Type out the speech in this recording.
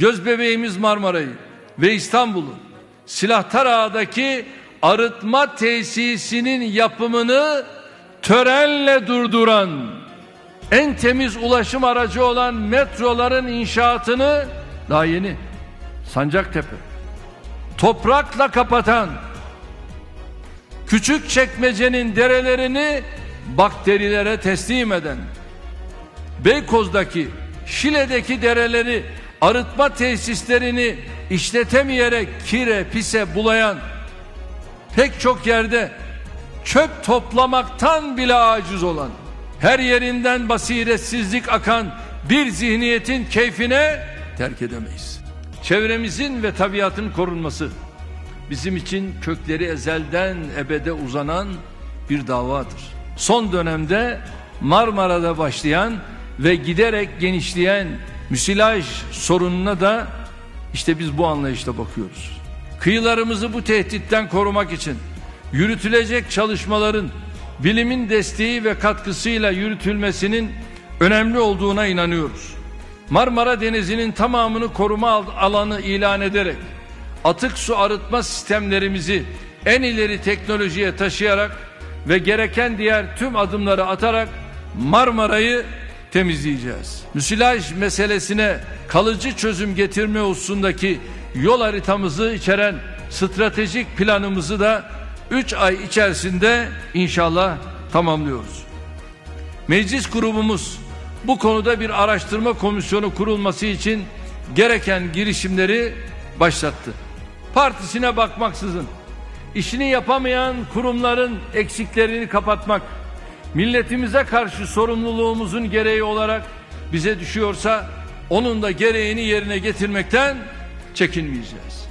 göz bebeğimiz Marmara'yı ve İstanbul'u Silahtar Ağa'daki arıtma tesisinin yapımını törenle durduran en temiz ulaşım aracı olan metroların inşaatını daha yeni Sancaktepe toprakla kapatan küçük çekmecenin derelerini bakterilere teslim eden Beykoz'daki Şile'deki dereleri arıtma tesislerini işletemeyerek kire pise bulayan pek çok yerde çöp toplamaktan bile aciz olan her yerinden basiretsizlik akan bir zihniyetin keyfine terk edemeyiz. Çevremizin ve tabiatın korunması bizim için kökleri ezelden ebede uzanan bir davadır. Son dönemde Marmara'da başlayan ve giderek genişleyen müsilaj sorununa da işte biz bu anlayışla bakıyoruz. Kıyılarımızı bu tehditten korumak için yürütülecek çalışmaların bilimin desteği ve katkısıyla yürütülmesinin önemli olduğuna inanıyoruz. Marmara Denizi'nin tamamını koruma alanı ilan ederek atık su arıtma sistemlerimizi en ileri teknolojiye taşıyarak ve gereken diğer tüm adımları atarak Marmara'yı temizleyeceğiz. Müsilaj meselesine kalıcı çözüm getirme hususundaki yol haritamızı içeren stratejik planımızı da 3 ay içerisinde inşallah tamamlıyoruz. Meclis grubumuz bu konuda bir araştırma komisyonu kurulması için gereken girişimleri başlattı. Partisine bakmaksızın işini yapamayan kurumların eksiklerini kapatmak, milletimize karşı sorumluluğumuzun gereği olarak bize düşüyorsa onun da gereğini yerine getirmekten çekinmeyeceğiz.